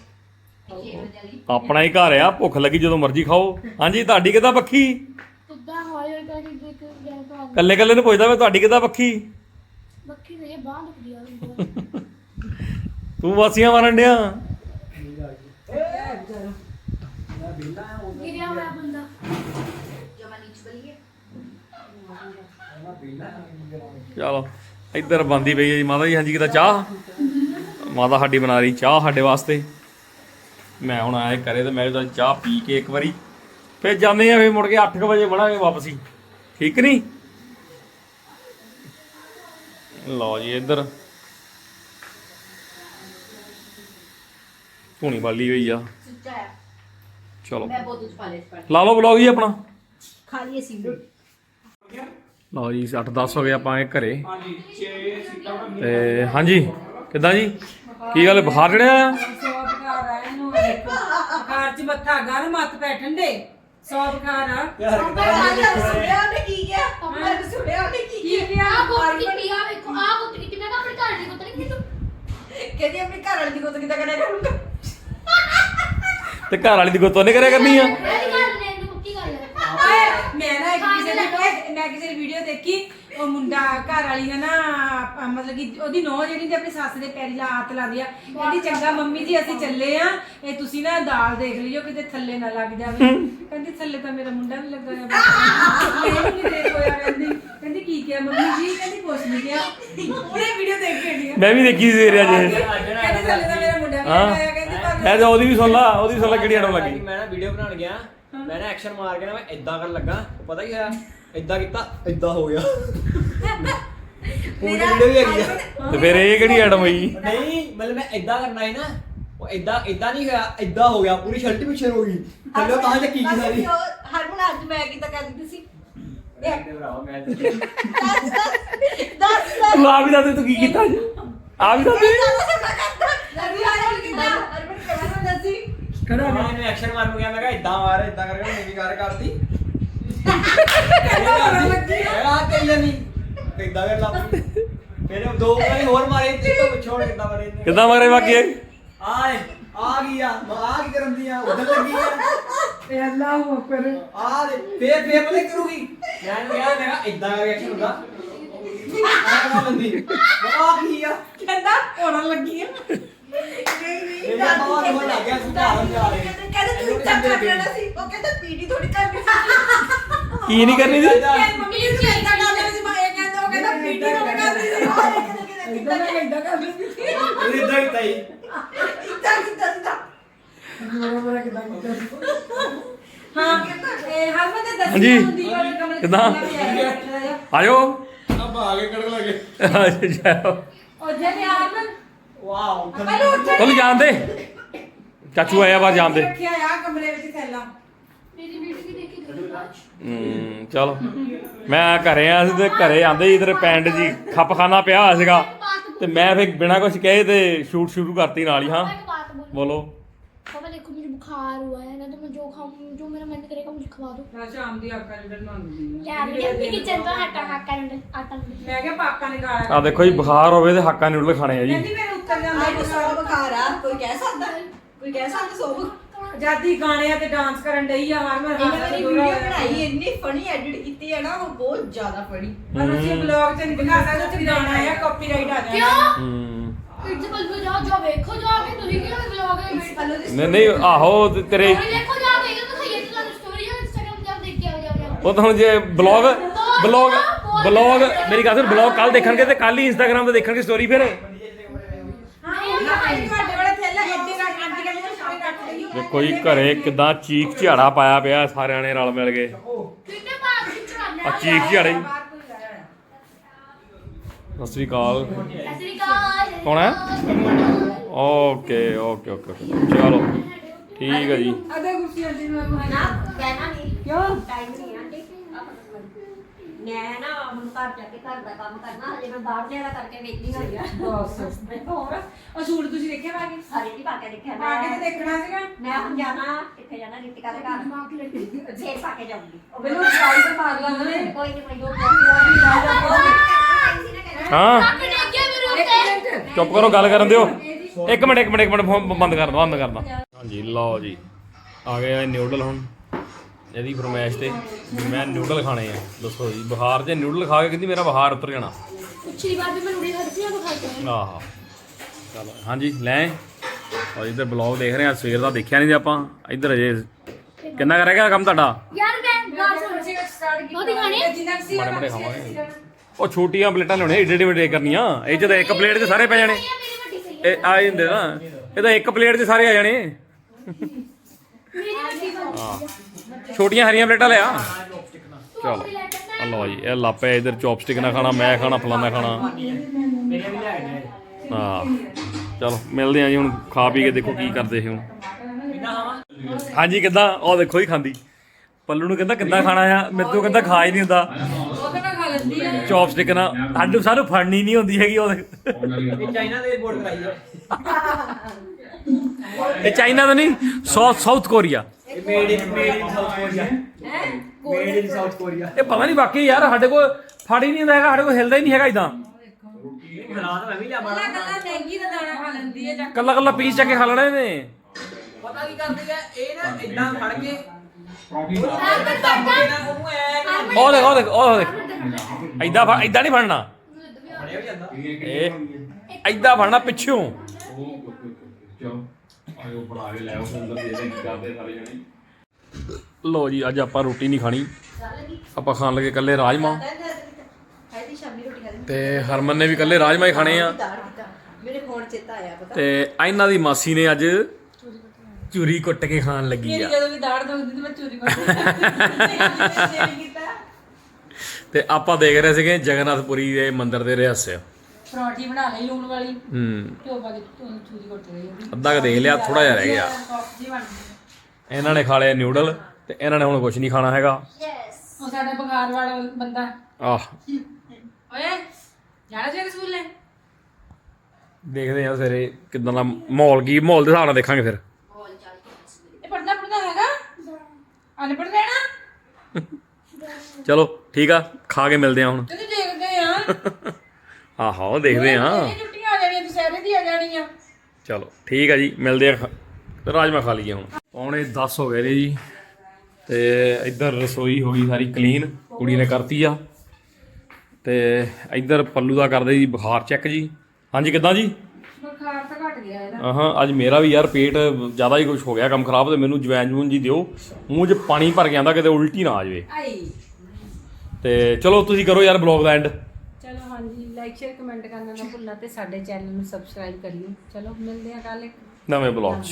ਆਪਣਾ ਹੀ ਘਰ ਆ ਭੁੱਖ ਲੱਗੀ ਜਦੋਂ ਮਰਜ਼ੀ ਖਾਓ। ਹਾਂਜੀ ਤੁਹਾਡੀ ਕਿਦਾਂ ਪੱਖੀ? ਕਿਦਾਂ ਹੋਇਆ ਕਰਕੇ ਦੇਖ ਗਿਆ ਕੱਲੇ ਕੱਲੇ ਨੂੰ ਪੁੱਛਦਾ ਤੁਹਾਡੀ ਕਿਦਾਂ ਪੱਖੀ? ਤੂੰ ਵਾਸੀਆਂ ਮਾਰਨ ਡਿਆ। ਚਲੋ ਇੱਧਰ ਬੰਦੀ ਪਈ ਹੈ ਜੀ। ਮਾਤਾ ਜੀ ਹਾਂਜੀ ਕਿਦਾਂ ਚਾਹ? ਮਾਤਾ ਸਾਡੀ ਬਣਾ ਰਹੀ ਚਾਹ ਸਾਡੇ ਵਾਸਤੇ। ਮੈਂ ਹੁਣ ਆਏ ਕਰੇ ਤੇ ਮੈਂ ਤਾਂ ਚਾਹ ਪੀ ਕੇ ਇੱਕ ਵਾਰੀ। ਫਿਰ ਜਾਂਦੇ ਆ ਫਿਰ ਮੁੜ ਕੇ 8 ਵਜੇ ਬਣਾਂਗੇ ਵਾਪਸੀ। ਠੀਕ ਨਹੀਂ? ਲਓ ਜੀ ਇੱਧਰ। ਧੂਣੀ ਵਾਲੀ ਹੋਈ ਆ। ਚਲੋ। ਲਾ ਲਓ ਬਲੌਗ ਜੀ ਆਪਣਾ। ਖਾ ਲਈਏ ਸੀ ਲਓ ਜੀ 8-10 ਹੋ ਗਏ ਆਪਾਂ ਇਹ ਘਰੇ। ਤੇ ਹਾਂਜੀ ਕਿੱਦਾਂ ਜੀ? ਕੀ ਗੱਲ ਬੁਖਾਰ ਚੜਿਆ ਆ ਘਰ ਚ ਮੱਥਾ ਗਰ ਮੱਤ ਪੈ ਠੰਡੇ। ਸੌ ਬੁਖਾਰ ਆ। ਸੁਣਿਆ ਉਹਨੇ ਕੀ ਕਿਹਾ? ਮੈਂ ਸੁਣਿਆ ਉਹਨੇ ਕੀ ਕੀ ਕਿਹਾ? ਆ ਗੁੱਤ ਕੀਤੀ ਆ ਵੇਖੋ ਆ ਗੁੱਤ ਕੀਤੀ ਮੈਂ ਕਿਹਾ ਆਪਣੇ ਘਰ ਦੀ ਗੁੱਤ ਨਹੀਂ ਕੀਤੀ। ਤੂੰ ਕਹਿੰਦੀ ਆਪਣੀ ਘਰ ਵਾਲੀ ਦੀ ਗੁੱਤ ਕਿੱਦਾਂ ਕਰਿਆ ਕਰੂੰਗਾ? ਤੇ ਘਰ ਵਾਲੀ ਦੀ ਗੁੱਤ ਉਹਨੇ ਕਰਿਆ ਕਰਨੀ ਆ ਇਹਦੀ ਗੱਲ ਨੇ ਇਹਨੂੰ ਮੁੱਕੀ ਗੱਲ ਹੈ ਆਏ ਮੈਂ ਨਾ ਇੱਕ ਕਿਸੇ ਦੀ ਮੈਂ ਦੇਖੀ ਉਹ ਮੁੰਡਾ ਘਰ ਵਾਲੀ ਨੇ ਨਾ ਮਤਲਬ ਕਿ ਉਹਦੀ ਨੌ ਜਿਹੜੀ ਤੇ ਆਪਣੀ ਸੱਸ ਦੇ ਪੈਰੀ ਲਾ ਹੱਥ ਲਾਦੀ ਆ। ਕਹਿੰਦੀ ਚੰਗਾ ਮੰਮੀ ਜੀ ਅਸੀਂ ਚੱਲੇ ਆ। ਇਹ ਤੁਸੀਂ ਨਾ ਦਾਲ ਦੇਖ ਲਿਓ ਕਿਤੇ ਥੱਲੇ ਨਾ ਲੱਗ ਜਾਵੇ। ਕਹਿੰਦੀ ਥੱਲੇ ਤਾਂ ਮੇਰਾ ਮੁੰਡਾ ਵੀ ਲੱਗਾ ਹੋਇਆ ਇਹ ਨਹੀਂ ਦੇਖ ਹੋਇਆ ਕਹਿੰਦੀ ਕਹਿੰਦੀ ਕੀ ਕਿਹਾ ਮੰਮੀ ਜੀ? ਕਹਿੰਦੀ ਕੁਛ ਨਹੀਂ ਕਿਹਾ। ਉਹਨੇ ਵੀਡੀਓ ਦੇਖ ਕੇ ਗਈ ਮੈਂ ਵੀ ਦੇਖੀ ਸੀ ਰਿਹਾ ਜੇ ਕਹਿੰਦੀ ਥੱਲੇ ਤਾਂ ਮੇਰਾ ਮੁੰਡਾ ਵੀ ਹਾਂ। ਲੱਗਾ ਹੋਇਆ। ਕਹਿੰਦੀ ਪਰ ਇਹ ਤਾਂ ਉਹਦੀ ਵੀ ਸੁਣ ਲਾ ਉਹਦੀ ਸੁਣ ਲਾ ਕਿਹੜੀ ਅੜਮ ਲੱਗੀ ਮੈਂ ਨਾ ਵੀਡੀਓ ਬਣਾਉਣ ਗਿਆ। ਮੈਂ ਨਾ ਐਕਸ਼ਨ ਮਾਰ ਕੇ ਨਾ ਮੈਂ ਇਦਾਂ ਕਰਨ ਲੱਗਾ। ਪਤਾ ਕੀ ਹੋਇਆ? ਇਦਾਂ ਕੀਤਾ ਇਦਾਂ ਹੋ ਗਿਆ। ਪੂਰੀ ਵੀਡੀਓ ਵੀ ਹੈਗੀ ਆ। ਤੇ ਫਿਰ ਇਹ ਕਿਹੜੀ ਅੜਮ ਹੋਈ? ਨਹੀਂ ਮਤਲਬ ਮੈਂ ਇਦਾਂ ਕਰਨਾ ਹੈ ਨਾ ਉਹ ਇਦਾਂ ਇਦਾਂ ਨਹੀਂ ਹੋਇਆ ਇਦਾਂ ਹੋ ਗਿਆ ਪੂਰੀ ਸ਼ਰਟ ਪਿੱਛੇ ਹੋ ਗਈ। ਥੱਲੇ ਤਾਂ ਚੱਕੀ ਗਈ ਸਾਰੀ। ਹਰਮਨ ਅੱਜ ਮੈਂ ਕਿੱਦਾਂ ਕਰ ਦਿੱਤੀ ਸੀ? ਭਰਾਵਾ ਮੈਂ ਦੱਸ ਦੱਸ ਦੱਸ ਤੂੰ ਆ ਵੀ ਦੱਸ ਦੇ ਤੂੰ ਕੀ ਕੀਤਾ ਜੀ ਆ ਵੀ ਦੱਸ ਖੜਾ ਮੈਂ ਐਕਸ਼ਨ ਮਾਰਨ ਗਿਆ ਮੈਂ ਕਿਹਾ ਇਦਾਂ ਮਾਰ ਇਦਾਂ ਕਰਕੇ ਮੈਂ ਵੀ ਕਰ ਕਰਤੀ ਮੈਂ ਆ ਕਰੀ ਜਾਨੀ ਇਦਾਂ ਕਰ ਲੱਗ ਫਿਰ ਦੋ ਵਾਰੀ ਹੋਰ ਮਾਰੇ ਤੇ ਤੋਂ ਪਿੱਛੋਂ ਹੁਣ ਕਿੱਦਾਂ ਮਾਰੇ ਇਹਨੇ। ਕਿੱਦਾਂ ਮਾਰੇ ਬਾਕੀ? ਇਹ? ਆਏ ਆ ਗਈ ਆ ਮੈਂ ਆ ਕੀ ਕਰਨ ਦੀ ਆ? ਉਧਰ ਲੱਗੀ ਆ। ਇਹ ਅੱਲਾਹੁ ਅਕਬਰ ਆ ਦੇ ਫੇਰ ਫੇਰ ਕੀ ਕਰੂਗੀ? ਮੈਂ ਇਹਨੂੰ ਕਿਹਾ ਮੈਂ ਕਿਹਾ ਇਦਾਂ ਕਰਕੇ ਐਕਸ਼ਨ ਹੁੰਦਾ। ਆ ਕਮਾ ਲੰਦੀ ਆ ਕੀ ਆ? ਕਹਿੰਦਾ ਹੋਣ ਲੱਗੀ ਆ। ਮੇਰੇ ਬਾਬਾ ਨੂੰ ਲੱਗ ਗਿਆ ਸੁਧਾਰਨ ਜਾ ਰਹੇ ਕਹਿੰਦੇ ਤੂੰ ਕਰ ਲੈਣਾ ਸੀ ਉਹ ਕਹਿੰਦਾ ਪੀੜੀ ਥੋੜੀ ਕਰਨੀ ਸੀ। ਕੀ ਨਹੀਂ ਕਰਨੀ ਸੀ? ਮੰਮੀ ਜੀ ਤੂੰ ਏਦਾਂ ਕਰ ਲੈਣੀ ਸੀ ਮੈਂ ਇਹ ਕਹਿੰਦਾ ਉਹ ਕਹਿੰਦਾ ਪੀਟੀ ਨੂੰ ਕਰਦੀ ਸੀ। ਇਦਾਂ ਮੈਂ ਇਦਾਂ ਕਰ ਲੈਂਦੀ ਸੀ। ਇਦਾਂ ਹੀ ਤਾਈ ਇੱਦਾਂ ਕਿੱਦਾਂ ਸਿੱਧਾ ਹਾਂ ਇਹ ਹਰਮਨ ਦੇ ਦੱਸੀ ਹਾਂਜੀ। ਹੁੰਦੀ ਵਾਲੇ ਕਮਰੇ ਕਿੱਦਾਂ? ਕਿੱਦਾਂ ਆਜੋ ਅਬ ਆਗੇ ਕੜਕ ਲਗੇ ਉਹ ਜੇ ਹਰਮਨ ਵਾਓ। ਪਹਿਲਾਂ ਉੱਠ ਚਾਚੂ ਆਇਆ ਬਾਹਰ ਜਾਣਦੇ ਦੇ। ਰੱਖਿਆ ਆ ਕਮਰੇ ਵਿੱਚ ਥੈਲਾ। ਮੇਰੀ ਵੀਡੀਓ ਵੀ ਦੇਖੀ ਚਲੋ। ਮੈਂ ਘਰੇ ਆ ਸੀ ਤੇ ਘਰੇ ਆਂਦੇ ਜੀ ਤੇਰੇ ਪੈਂਡ ਜੀ ਖਪਖਾਨਾ ਪਿਆ ਹੋਇਆ ਸੀਗਾ। ਤੇ ਮੈਂ ਫਿਰ ਬਿਨਾਂ ਕੁਝ ਕਹੇ ਤੇ ਸ਼ੂਟ ਸ਼ੁਰੂ ਕਰਤੀ ਨਾਲ ਹੀ ਹਾਂ। ਬੋਲੋ। पापा देखो मुझे बुखार हुआ है ना तो मैं जो खाऊं जो मेरा मन करेगा मुझे खवा दो ਮੈਂ ਸ਼ਾਮ ਦੀ ਆਕਾ ਨੂੰ ਬਣਾਉਂਦੀ क्या ये किचन तो आटा आटा आटा ਮੈਂ ਕਿਹਾ ਪਾਪਾ ਨੇ ਗਾਲਾਂ ਆ ਦੇਖੋ ਜੀ ਬੁਖਾਰ ਹੋਵੇ ਤੇ ਹੱਕਾ ਨਿਊਡਲ ਖਾਣੇ ਆ ਜੀ ਕਹਿੰਦੀ ਮੇਰੇ ਉੱਤਰ ਜਾਂਦਾ ਆਈ ਸੌ ਬੁਖਾਰ ਆ ਕੋਈ ਕਹਿ ਸਕਦਾ ਕੋਈ ਕਹਿ ਸਕਦਾ ਸੌ ਆਜ਼ਾਦੀ ਗਾਣਿਆਂ ਤੇ ਡਾਂਸ ਕਰਨ ਡਈ ਆ ਹਰਮਨ ਇਹਨਾਂ ਮੇਰੀ ਵੀਡੀਓ ਬਣਾਈ ਇੰਨੀ ਫਨੀ ਐਡਿਟ ਕੀਤੀ ਹੈ ਨਾ ਉਹ ਬਹੁਤ ਜ਼ਿਆਦਾ ਫਨੀ ਪਰ ਅਸੀਂ ਬਲੌਗ ਚ ਨਹੀਂ ਦਿਖਾ ਸਕਦੇ ਉੱਥੇ ਗਾਣਾ ਆ ਕਾਪੀਰਾਈਟ ਆ ਜਾਣਾ क्यों ਨਹੀਂ ਨਹੀਂ ਆਹੋ ਤੇ ਤੇਰੇ ਉਹ ਤਾਂ ਜੇ ਬਲੌਗ ਬਲੌਗ ਬਲੌਗ ਮੇਰੀ ਗੱਲ ਸੁਣ ਬਲੌਗ ਕੱਲ ਦੇਖਣਗੇ ਤੇ ਕੱਲ ਹੀ ਇੰਸਟਾਗ੍ਰam ਤੇ ਦੇਖਣਗੇ ਸਟੋਰੀ ਫਿਰ। ਦੇਖੋ ਜੀ ਘਰੇ ਕਿਦਾਂ ਚੀਕ ਝਾੜਾ ਪਾਇਆ ਪਿਆ ਸਾਰਿਆਂ ਨੇ ਰਲ ਮਿਲ ਕੇ। ਆ? ਚੀਕ ਝਾੜੇ ਸਤਿ ਸ੍ਰੀ ਅਕਾਲ। ਸਤਿ ਸ੍ਰੀ ਅਕਾਲ ਕੌਣ ਹੈ? ਓਕੇ ਓਕੇ ਓਕੇ ਚਲੋ ਠੀਕ ਹੈ ਜੀ। ਅਦੇ ਗੁਰਸੀ ਆਂਟੀ ਨੂੰ ਮੈਂ ਨਾ ਕਹਿਣਾ ਨਹੀਂ ਕਿਉਂ? ਟਾਈਮ ਨਹੀਂ ਆਂਟੀ ਮੈਂ ਨਾ ਹੁਣ ਘਰ ਜਾ ਕੇ ਘਰ ਦਾ ਕੰਮ ਕਰਨਾ ਹਜੇ ਮੈਂ ਬਾਹਰ ਲਿਆ ਕਰਕੇ ਵੇਖੀ ਹੋਈ ਆ। ਬਸ। ਹੋਰ? ਉਹ ਸੂਟ ਤੁਸੀਂ ਦੇਖਿਆ ਪਾ ਕੇ? ਸਾਰੇ ਨਹੀਂ ਪਾ ਕੇ ਦੇਖਿਆ। ਪਾ ਕੇ ਤੇ ਦੇਖਣਾ ਸੀਗਾ। ਮੈਂ ਹੁਣ ਜਾਣਾ ਕਿੱਥੇ ਜਾਣਾ ਰਿਤਿਕਾ ਦੇ ਘਰ। ਫੇਰ ਪਾ ਕੇ ਜਾਊਂਗੀ। ਉਹ ਮੈਨੂੰ ਟਰਾਈ ਤੇ ਮਾਰ ਲੈਂਦੇ ਕੋਈ ਨਹੀਂ ਮੈਨੂੰ ਕੋਈ ਨਹੀਂ ਹਾਂ। ਚੁੱਪ ਕਰੋ ਗੱਲ ਕਰਨ ਦਿਓ। ਇੱਕ ਮਿੰਟ ਇੱਕ ਮਿੰਟ ਇੱਕ ਮਿੰਟ ਫੋਨ ਬੰਦ ਕਰ ਦੋ ਬੰਦ ਕਰਦਾ ਹਾਂਜੀ ਲਓ ਜੀ। ਆ ਗਏ ਆ ਨਿਊਡਲ ਹੁਣ ਇਹਦੀ ਫਰਮਾਇਸ਼ ਤੇ। ਮੈਂ ਨਿਊਡਲ ਖਾਣੇ ਆ ਦੱਸੋ ਜੀ। ਬੁਖਾਰ ਦੇ ਨਿਊਡਲ ਖਾ ਕੇ ਕਹਿੰਦੀ ਮੇਰਾ ਬੁਖਾਰ ਉਤਰ ਜਾਣਾ। ਪਿਛਲੀ ਵਾਰ ਵੀ ਮੈਂ ਨੂਡਲ ਖਾਧੀ ਸੀ ਉਹ ਖਾਈ ਆਹ। ਚਲੋ ਹਾਂਜੀ ਲੈ। ਔਰ ਇੱਧਰ ਬਲੌਗ ਦੇਖ ਰਹੇ ਆ ਸਵੇਰ ਦਾ ਦੇਖਿਆ ਨਹੀਂ ਜੇ ਆਪਾਂ। ਇੱਧਰ ਅਜੇ ਕਿੰਨਾ ਕਰੇਗਾ ਕੰਮ ਤੁਹਾਡਾ? ਯਾਰ ਮੈਂ ਗਾਸ ਹੋ ਸਟਾਰਟ ਕੀਤੀ। ਉਹ ਦਿਖਾਣੇ ਮਾੜੇ ਮਾੜੇ ਖਾਵਾਂਗੇ। ਉਹ ਛੋਟੀਆਂ ਪਲੇਟਾਂ ਲਿਆਉਣੇ ਏਡੇ ਏਡੇ ਵੱਡੇ ਕਰਨੀਆਂ। ਇਹ ਚ ਇੱਕ ਪਲੇਟ 'ਚ ਸਾਰੇ ਪੈ ਜਾਣੇ। ਇਹ ਆ ਜਾਂਦੇ ਨਾ। ਇਹ ਤਾਂ ਇੱਕ ਪਲੇਟ 'ਚ ਸਾਰੇ ਆ ਜਾਣੇ। ਹਾਂ। ਛੋਟੀਆਂ ਹਰੀਆਂ ਪਲੇਟਾਂ ਲਿਆ। ਚਲੋ। ਲਓ ਜੀ, ਇਹ ਲਾਪੇ ਇਧਰ ਚੌਪਸਟਿਕ ਨਾ ਖਾਣਾ, ਮੈਂ ਖਾਣਾ ਫਲਾਣਾ ਖਾਣਾ। ਹਾਂ। ਚਲੋ, ਮਿਲਦੇ ਆ ਜੀ ਹੁਣ ਖਾ ਪੀ ਕੇ ਦੇਖੋ ਕੀ ਕਰਦੇ ਸੀ ਹੁਣ। ਹਾਂਜੀ, ਕਿੱਦਾਂ? ਉਹ ਦੇਖੋ ਹੀ ਖਾਂਦੀ। ਪੱਲੂ ਨੂੰ ਕਹਿੰਦਾ ਕਿੱਦਾਂ ਖਾਣਾ ਆ? ਮੇਰੇ ਤੋਂ ਕਹਿੰਦਾ ਖਾ ਹੀ ਨਹੀਂ ਹੁੰਦਾ। ਖਾ ਲੈਂਦੀ ਆ ਚੌਪਸਟਿਕ ਨਾਲ ਸਾਨੂੰ ਸਾਨੂੰ ਫੜਨੀ ਨਹੀਂ ਹੁੰਦੀ ਹੈਗੀ ਉਹ ਇਹ ਚਾਈਨਾ ਦੇ ਰਿਪੋਰਟ ਕਰਾਈ ਹੈ ਇਹ ਚਾਈਨਾ ਦਾ ਨਹੀਂ ਸਾਊਥ ਸਾਊਥ ਕੋਰੀਆ। ਇਹ made in made in south Korea made in south Korea ਇਹ ਪਤਾ ਨਹੀਂ ਵਾਕਈ ਯਾਰ ਸਾਡੇ ਕੋਲ ਫੜ ਹੀ ਨਹੀਂ ਹੁੰਦਾ ਹੈਗਾ ਸਾਡੇ ਕੋਲ ਹਿਲਦਾ ਹੀ ਨਹੀਂ ਹੈਗਾ ਇਦਾਂ। ਹਾਲਾਤ ਮੈਂ ਵੀ ਲਿਆ ਮਾਰਾ ਕੱਲਾ ਮੈਗੀ ਦਾ ਦਾਣਾ ਖਾ ਲੈਂਦੀ ਹੈ ਜਾਂ ਕੱਲਾ ਕੱਲਾ ਪੀਸ ਚੱਕ ਕੇ ਖਾ ਲੈਣਾ ਇਹਨੇ। ਪਤਾ ਕੀ ਕਰਦੀ ਆ ਇਹ ਨਾ ਇਦਾਂ ਫੜ ਕੇ ਉਹਨੂੰ ਦੱਬ ਕੇ ਨਾ ਉਹਨੂੰ ਐ ਉਹ ਦੇਖ ਉਹ ਦੇਖ ਉਹ ਦੇਖ। ਐਦਾਂ ਫੜ ਐਦਾਂ ਨਹੀਂ ਫੜਨਾ। ਫੜਿਆ ਵੀ ਜਾਂਦਾ। ਇਹ ਐਦਾਂ ਫੜਨਾ ਪਿੱਛੋਂ। ਲੋ ਜੀ ਅੱਜ ਆਪਾਂ ਰੋਟੀ ਨਹੀਂ ਖਾਣੀ। ਆਪਾਂ ਖਾਣ ਲੱਗੇ ਕੱਲੇ ਰਾਜਮਾ। ਖਾਈ ਸ਼ਾਮੀ ਰੋਟੀ ਖਾਦੀ ਤੇ ਹਰਮਨ ਨੇ ਵੀ ਕੱਲੇ ਰਾਜਮਾ ਹੀ ਖਾਣੇ ਆ। ਦਾੜ ਕੀਤਾ ਮੇਰੇ ਫੋਨ ਚੇਤਾ ਆਇਆ ਪਤਾ। ਤੇ ਇਹਨਾਂ ਦੀ ਮਾਸੀ ਨੇ ਅੱਜ ਚੂਰੀ ਕੁੱਟ ਕੇ ਖਾਣ ਲੱਗੀ ਆ। ਜਦੋਂ ਵੀ ਦਾੜ ਦੁਖਦੀ ਤੇ ਮੈਂ ਚੋਰੀ ਕਰਦੀ ਤੇ ਆਪਾਂ ਦੇਖ ਰਹੇ ਸੀਗੇ ਜਗਨਨਾਥਪੁਰੀ ਦੇ ਮੰਦਿਰ ਦੇ ਰਹੱਸ। ਪਰੌਂਠੀ ਬਣਾ ਲਈ ਲੂਣ ਵਾਲੀ। ਹੂੰ। ਘਿਓ ਪਾ ਕੇ ਧੋ- ਚੂਰੀ ਕੁੱਟ ਰਹੀ ਹੈ ਅੱਧਾ ਕ ਦੇਖ ਲਿਆ ਥੋੜਾ ਜਿਹਾ ਰਹਿ ਗਿਆ। ਬਣ ਗਈ। ਇਹਨਾਂ ਨੇ ਖਾ ਲਿਆ ਨਿਊਡਲ ਤੇ ਇਹਨਾਂ ਨੇ ਹੁਣ ਕੁਝ ਨਹੀਂ ਖਾਣਾ ਹੈਗਾ। ਉਹ ਸਾਡਾ ਬੁਖਾਰ ਵਾਲਾ ਬੰਦਾ। ਆਹ। ਓਏ ਜਾਣਾ ਚਾਹੀਦਾ ਸਕੂਲੇ? ਦੇਖਦੇ ਆ ਸਵੇਰੇ ਕਿਦਾਂ ਦਾ ਮਾਹੌਲ ਕੀ ਮਾਹੌਲ ਦੇ ਹਿਸਾਬ ਨਾਲ ਦੇਖਾਂਗੇ ਫਿਰ ਇਹ ਪੜਦਾ ਪੜਦਾ ਹੈਗਾ ਅਨਪੜ੍ਹ ਰਹਿਣਾ? ਚਲੋ ਠੀਕ ਆ ਖਾ ਕੇ ਮਿਲਦੇ ਆ ਹੁਣ। ਤੇ ਦੇਖਦੇ ਆ। ਆਹੋ ਦੇਖਦੇ ਆ। ਛੁੱਟੀਆਂ ਆ ਜਾਣੀਆਂ ਦੁਸਹਿਰੇ ਦੀ ਆ ਜਾਣੀਆਂ? ਚਲੋ ਠੀਕ ਆ ਜੀ ਮਿਲਦੇ ਆ ਰਾਜਮਾ ਖਾ ਲਈਏ ਹੁਣ। ਪੌਣੇ 10 ਹੋ ਗਏ ਨੇ ਜੀ ਤੇ ਇੱਧਰ ਰਸੋਈ ਹੋ ਗਈ ਸਾਰੀ ਕਲੀਨ ਕੁੜੀ ਨੇ ਕਰਤੀ ਆ। ਤੇ ਇੱਧਰ ਪੱਲੂ ਦਾ ਕਰਦੇ ਜੀ ਬੁਖਾਰ ਚੈੱਕ ਜੀ। ਹਾਂਜੀ ਕਿੱਦਾਂ ਜੀ? ਗਿਆ ਇਹਦਾ ਹਾਂ ਅੱਜ ਮੇਰਾ ਵੀ ਯਾਰ ਪੇਟ ਜ਼ਿਆਦਾ ਹੀ ਕੁਝ ਹੋ ਗਿਆ ਕੰਮ ਖਰਾਬ ਤੇ ਮੈਨੂੰ ਜਵੈਨ ਜੂਨ ਜੀ ਦਿਓ। ਮੂੰਹ 'ਚ ਪਾਣੀ ਭਰ ਕੇ ਆਂਦਾ ਕਿਤੇ ਉਲਟੀ ਨਾ ਆ ਜਾਵੇ। ਆਈ। ਤੇ ਚਲੋ ਤੁਸੀਂ ਕਰੋ ਯਾਰ ਬਲੌਗ ਦਾ ਐਂਡ ਚਲੋ ਹਾਂਜੀ ਲਾਈਕ ਸ਼ੇਅਰ ਕਮੈਂਟ ਕਰਨਾ ਨਾ ਭੁੱਲਣਾ ਤੇ ਸਾਡੇ ਚੈਨਲ ਨੂੰ ਸਬਸਕ੍ਰਾਈਬ ਕਰਿਓ। ਚਲੋ ਮਿਲਦੇ ਆ ਕੱਲ ਇੱਕ ਨਵੇਂ ਬਲੌਗ 'ਚ।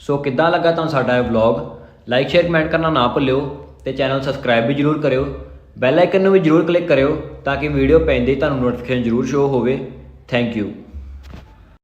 ਸੋ ਕਿੱਦਾਂ ਲੱਗਾ ਤੁਹਾਨੂੰ ਸਾਡਾ ਇਹ ਵਲੌਗ ਲਾਈਕ ਸ਼ੇਅਰ ਕਮੈਂਟ ਕਰਨਾ ਨਾ ਭੁੱਲਿਓ ਤੇ ਚੈਨਲ ਸਬਸਕ੍ਰਾਈਬ ਵੀ ਜਰੂਰ ਕਰਿਓ। ਬੈਲ ਆਈਕਨ ਨੂੰ ਵੀ ਜਰੂਰ ਕਲਿੱਕ ਕਰਿਓ ਤਾਂ ਕਿ ਵੀਡੀਓ ਪੈਂਦੇ ਹੀ ਤੁਹਾਨੂੰ ਨੋਟੀਫਿਕੇਸ਼ਨ ਜਰੂਰ ਸ਼ੋ ਹੋਵੇ। Thank you